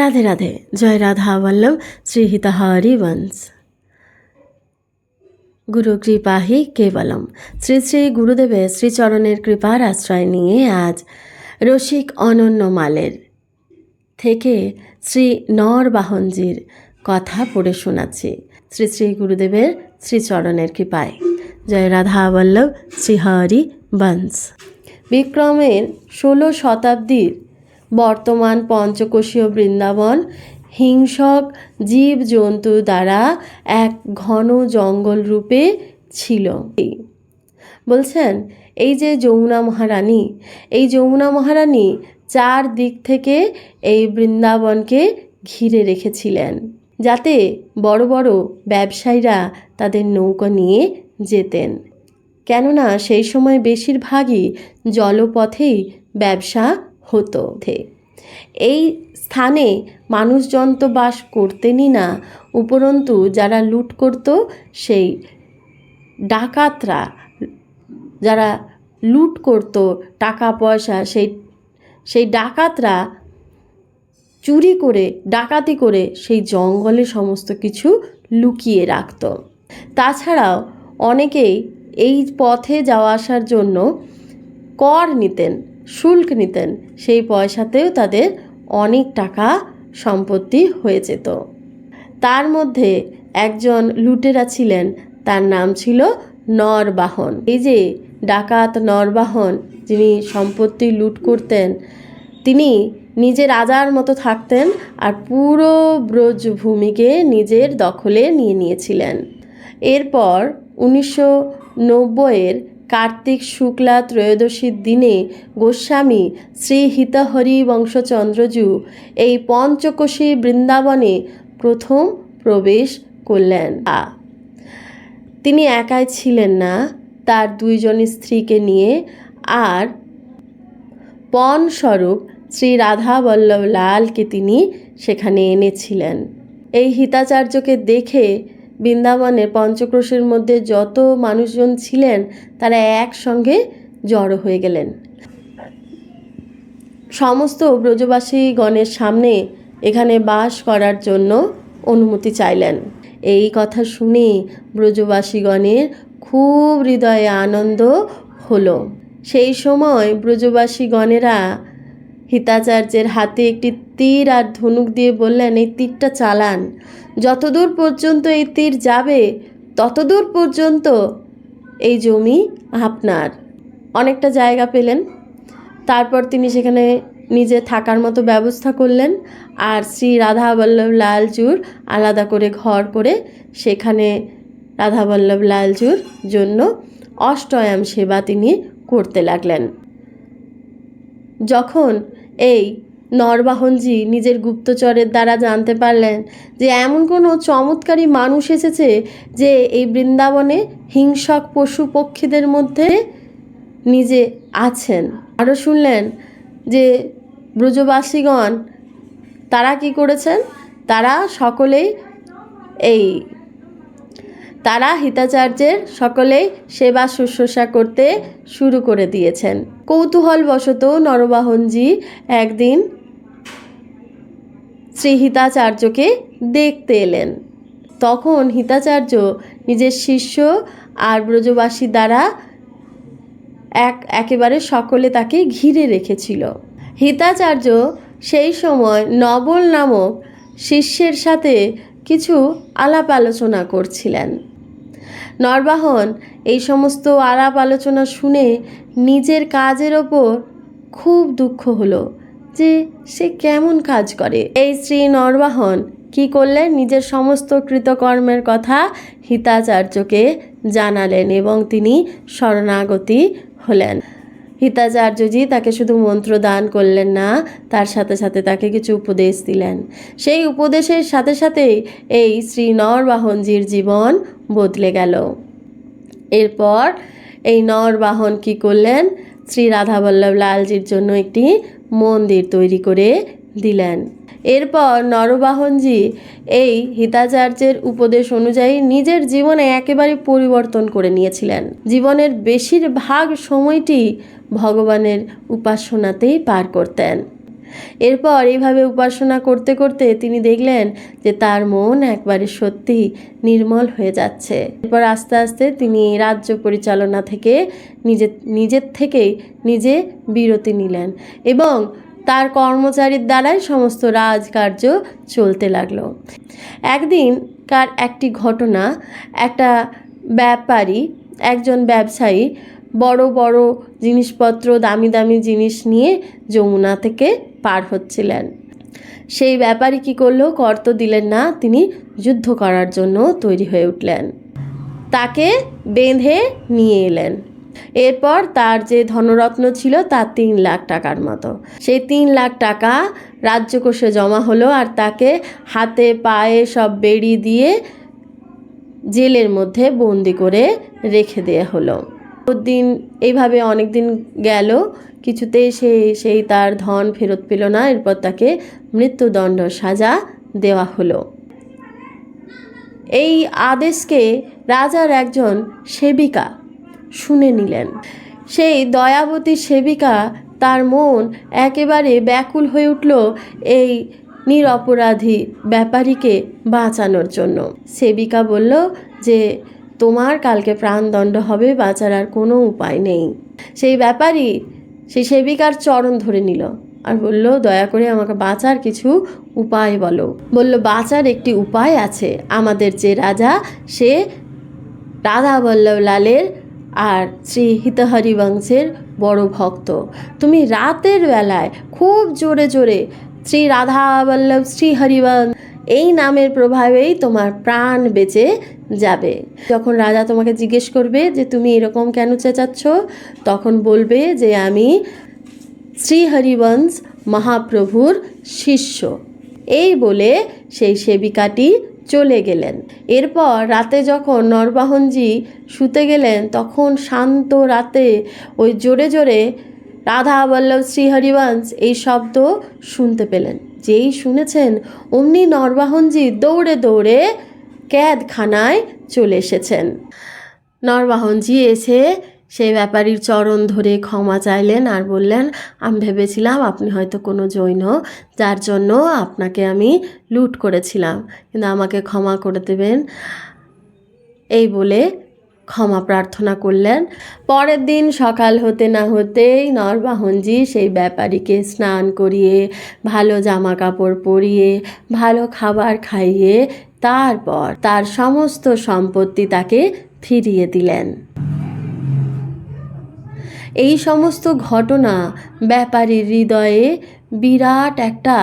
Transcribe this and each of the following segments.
রাধে রাধে, জয় রাধা বল্লভ শ্রী হিতাহারি বংশ গুরু কৃপাহি কেবলম। শ্রী শ্রী গুরুদেবের শ্রীচরণের কৃপার আশ্রয় নিয়ে আজ রসিক অনন্য মালের থেকে শ্রী নরবাহনজির কথা পড়ে শোনাচ্ছি। শ্রী শ্রী গুরুদেবের শ্রীচরণের কৃপায়। জয় রাধা বল্লভ, শ্রীহরি বংশ বিক্রমের ষোলো শতাব্দীর বর্তমান পঞ্চকোষীয় বৃন্দাবন হিংসক জীবজন্তু দ্বারা এক ঘন জঙ্গল রূপে ছিল। বলছেন, এই যে যমুনা মহারানী, এই যমুনা মহারানী চার দিক থেকে এই বৃন্দাবনকে ঘিরে রেখেছিলেন, যাতে বড় বড় ব্যবসায়ীরা তাদের নৌকা নিয়ে যেতেন। কেননা সেই সময় বেশিরভাগই জলপথেই ব্যবসা হতো। এই স্থানে মানুষজন তো বাস করতেনই না, উপরন্তু যারা লুট করত সেই ডাকাতরা, যারা লুট করত টাকা, পয়সা, সেই সেই ডাকাতরা চুরি করে, ডাকাতি করে সেই জঙ্গলে সমস্ত কিছু লুকিয়ে রাখত। তাছাড়াও অনেকেই এই পথে যাওয়া আসার জন্য কর নিতেন। শুল্ক নিতেন। সেই পয়সাতেও তাদের অনেক টাকা সম্পত্তি হয়ে যেত। তার মধ্যে একজন লুটেরা ছিলেন। তার নাম ছিল নরবাহন। এই যে ডাকাত নরবাহন, যিনি সম্পত্তি লুট করতেন, তিনি নিজে রাজার মতো থাকতেন আর পুরো ব্রজভূমিকে নিজের দখলে নিয়ে নিয়েছিলেন। এরপর উনিশশো নব্বইয়ের কার্তিক শুক্লা ত্রয়োদশীর দিনে গোস্বামী শ্রী হিতহরি বংশচন্দ্রজু এই পঞ্চকোশী বৃন্দাবনে প্রথম প্রবেশ করলেন। আ, তিনি একাই ছিলেন না, তার দুইজন স্ত্রীকে নিয়ে আর পণস্বরূপ শ্রী রাধা বল্লভ লালকে তিনি সেখানে এনেছিলেন। এই হিতাচার্যকে দেখে বৃন্দাবনের পঞ্চক্রোশের মধ্যে যত মানুষজন ছিলেন, তারা একসঙ্গে জড়ো হয়ে গেলেন। সমস্ত ব্রজবাসী গণের সামনে এখানে বাস করার জন্য অনুমতি চাইলেন। এই কথা শুনে ব্রজবাসীগণের খুব হৃদয়ে আনন্দ হলো। সেই সময় ব্রজবাসীগণেরা হিতাচার্যের হাতে একটি তীর আর ধনুক দিয়ে বললেন, এই তীরটা চালান। যতদূর পর্যন্ত এই তীর যাবে, ততদূর পর্যন্ত এই জমি আপনার। অনেকটা জায়গা পেলেন। তারপর তিনি সেখানে নিজে থাকার মতো ব্যবস্থা করলেন আর শ্রী রাধা বল্লভ লালচুর আলাদা করে ঘর করে সেখানে রাধা বল্লভ লালচুর জন্য অষ্টয়াম সেবা তিনি করতে লাগলেন। যখন এই নরবাহনজি নিজের গুপ্তচরের দ্বারা জানতে পারলেন যে এমন কোনো চমৎকারী মানুষ এসেছে যে এই বৃন্দাবনে হিংসক পশু পক্ষীদের মধ্যে নিজে আছেন। আরও শুনলেন যে ব্রজবাসীগণ, তারা কি করেছেন? তারা সকলেই এই তারা হিতাচার্যের সকলেই সেবা শুশ্রূষা করতে শুরু করে দিয়েছেন। কৌতূহলবশত নরবাহনজি একদিন শ্রী হিতাচার্যকে দেখতে এলেন। তখন হিতাচার্য নিজের শিষ্য আর ব্রজবাসী দ্বারা এক, একেবারে সকলে তাকে ঘিরে রেখেছিল। হিতাচার্য সেই সময় নবল নামক শিষ্যের সাথে কিছু আলাপ আলোচনা করছিলেন। নরবাহন, এই সমস্ত আলাপ আলোচনা শুনে নিজের কাজের ওপর খুব দুঃখ হলো যে সে কেমন কাজ করে। এই শ্রী নরবাহন কি করলেন? নিজের সমস্ত কৃতকর্মের কথা হিতাচার্যকে জানালেন এবং তিনি শরণাগতি হলেন। হিতাচার্যজি তাকে শুধু মন্ত্র দান করলেন না, তার সাথে সাথে তাকে কিছু উপদেশ দিলেন। সেই উপদেশের সাথে সাথেই এই শ্রী নরবাহনজির জীবন বদলে গেল। এরপর এই নরবাহন কি করলেন? শ্রী রাধাবল্লভ লালজির জন্য একটি মন্দির তৈরি করে দিলেন। এরপর নরবাহনজি এই হিতাচার্যের উপদেশ অনুযায়ী নিজের জীবনে একেবারে পরিবর্তন করে নিয়েছিলেন। জীবনের বেশিরভাগ সময়টি ভগবানের উপাসনাতেই পার করতেন। এরপর এইভাবে উপাসনা করতে করতে তিনি দেখলেন যে তার মন একবারে সত্যি নির্মল হয়ে যাচ্ছে। এরপর আস্তে আস্তে তিনি রাজ্য পরিচালনা থেকে নিজে, নিজের থেকেই নিজে বিরতি নিলেন এবং তার কর্মচারীর দ্বারাই সমস্ত রাজকার্য চলতে লাগল। একদিনকার একটি ঘটনা, একটা ব্যাপারী, একজন ব্যবসায়ী বড় বড় জিনিসপত্র, দামি দামি জিনিস নিয়ে যমুনা থেকে পার হচ্ছিলেন। সেই ব্যাপারী কী করল কর্ত দিলেন না, তিনি যুদ্ধ করার জন্য তৈরি হয়ে উঠলেন। তাকে বেঁধে নিয়ে এলেন। এরপর তার যে ধনরত্ন ছিল তার তিন লাখ টাকার মতো। সেই তিন লাখ টাকা রাজ্যকোষে জমা হলো আর তাকে হাতে পায়ে সব বেড়ি দিয়ে জেলের মধ্যে বন্দি করে রেখে দেওয়া হলো। দিন এইভাবে অনেক দিন গেল কিছুতেই সে, সেই তার ধন ফেরত পেল না, এরপর তাকে মৃত্যুদণ্ড সাজা দেওয়া হলো। এই আদেশকে রাজার একজন সেবিকা শুনে নিলেন। সেই দয়াবতী সেবিকা তার মন একেবারে ব্যাকুল হয়ে উঠল এই নিরপরাধী ব্যাপারীকে বাঁচানোর জন্য। সেবিকা বলল যে তোমার কালকে প্রাণদণ্ড হবে, বাঁচার আর কোনো উপায় নেই। সেই ব্যাপারী সেই সেবিকার চরণ ধরে নিল আর বলল, দয়া করে আমাকে বাঁচার কিছু উপায় বলো। বলল, বাঁচার একটি উপায় আছে। আমাদের যে রাজা, সে রাধা বল্লভ লালের আর শ্রী হিতহরি বংশের বড় ভক্ত। তুমি রাতের বেলায় খুব জোরে জোরে শ্রী রাধা বল্লভ, শ্রী হরিবংশ এই নামের প্রভাবেই তোমার প্রাণ বেঁচে যাবে। যখন রাজা তোমাকে জিজ্ঞেস করবে যে, তুমি এরকম কেন চেঁচাচ্ছ? তখন বলবে যে, আমি শ্রী হরিবংশ মহাপ্রভুর শিষ্য। এই বলে সেই সেবিকাটি চলে গেলেন। এরপর রাতে যখন নরবাহনজি শুতে গেলেন, তখন শান্ত রাতে ওই জোরে জোরে রাধা বল্লভ শ্রী হরিবংশ এই শব্দ শুনতে পেলেন। যেই শুনেছেন, অমনি নরবাহনজি দৌড়ে দৌড়ে ক্যাদখানায় চলে এসেছেন। নরবাহনজি এসে সেই ব্যাপারীর চরণ ধরে ক্ষমা চাইলেন আর বললেন, আমি ভেবেছিলাম আপনি হয়তো কোনো জৈন, যার জন্য আপনাকে আমি লুট করেছিলাম, কিন্তু আমাকে ক্ষমা করে দেবেন। এই বলে ক্ষমা প্রার্থনা করলেন। পরের দিন সকাল হতে না হতেই নরবাহনজি সেই ব্যাপারীকে স্নান করিয়ে, ভালো জামা কাপড় পরিয়ে, ভালো খাবার খাইয়ে তারপর তার সমস্ত সম্পত্তি তাকে ফিরিয়ে দিলেন। এই সমস্ত ঘটনা ব্যাপারীর হৃদয়ে বিরাট একটা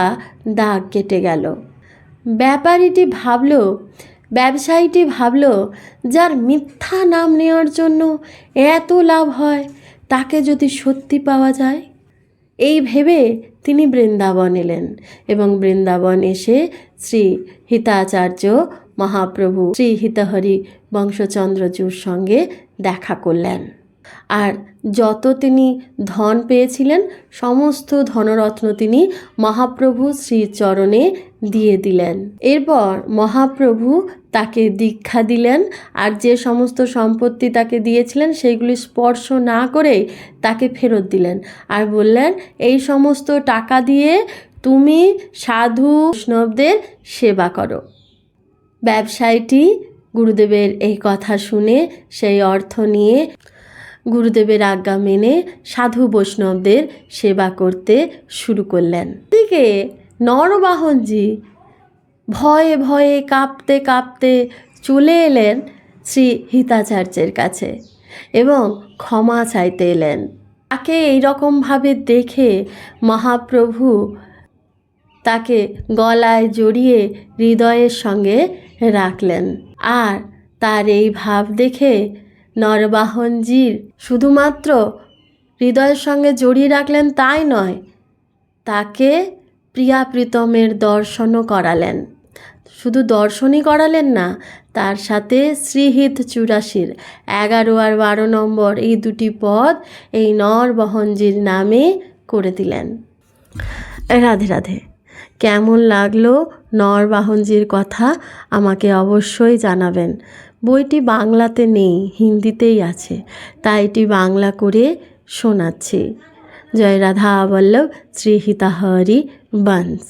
দাগ কেটে গেল। ব্যাপারীটি ভাবল ব্যবসায়ীটি ভাবল, যার মিথ্যা নাম নেওয়ার জন্য এত লাভ হয়, তাকে যদি সত্যি পাওয়া যায়। এই ভেবে তিনি বৃন্দাবন এলেন এবং বৃন্দাবন এসে শ্রী হিতাচার্য মহাপ্রভু শ্রী হিতহরি বংশচন্দ্রজুর সঙ্গে দেখা করলেন। আর যত তিনি ধন পেয়েছিলেন, সমস্ত ধনরত্ন তিনি মহাপ্রভু শ্রীচরণে দিয়ে দিলেন। এরপর মহাপ্রভু তাকে দীক্ষা দিলেন আর যে সমস্ত সম্পত্তি তাকে দিয়েছিলেন সেইগুলি স্পর্শ না করে তাকে ফেরত দিলেন আর বললেন, এই সমস্ত টাকা দিয়ে তুমি সাধু বৈষ্ণবদের সেবা করো। ব্যবসায়ীটি গুরুদেবের এই কথা শুনে সেই অর্থ নিয়ে গুরুদেবের আজ্ঞা মেনে সাধু বৈষ্ণবদের সেবা করতে শুরু করলেন। দিকে নরবাহনজি ভয়ে ভয়ে কাঁপতে কাঁপতে চলে এলেন শ্রী হিতাচার্যের কাছে এবং ক্ষমা চাইতে এলেন। তাকে এইরকমভাবে দেখে মহাপ্রভু তাকে গলায় জড়িয়ে হৃদয়ের সঙ্গে রাখলেন আর তার এই ভাব দেখে নরবাহনজির শুধুমাত্র হৃদয়ের সঙ্গে জড়িয়ে রাখলেন তাই নয়, তাকে প্রিয়া প্রীতমের দর্শনও করালেন। শুধু দর্শনই করালেন না, তার সাথে শ্রীহিত চুরাশির এগারো আর বারো নম্বর এই দুটি পদ এই নরবহনজির নামে করে দিলেন। রাধে রাধে, কেমন লাগল নরবাহনজির কথা আমাকে অবশ্যই জানাবেন। বইটি বাংলাতে নেই, হিন্দিতেই আছে, তাই এটি বাংলা করে শোনাচ্ছি। জয় রাধা বল্লভ শ্রী হিতাহরি বংশ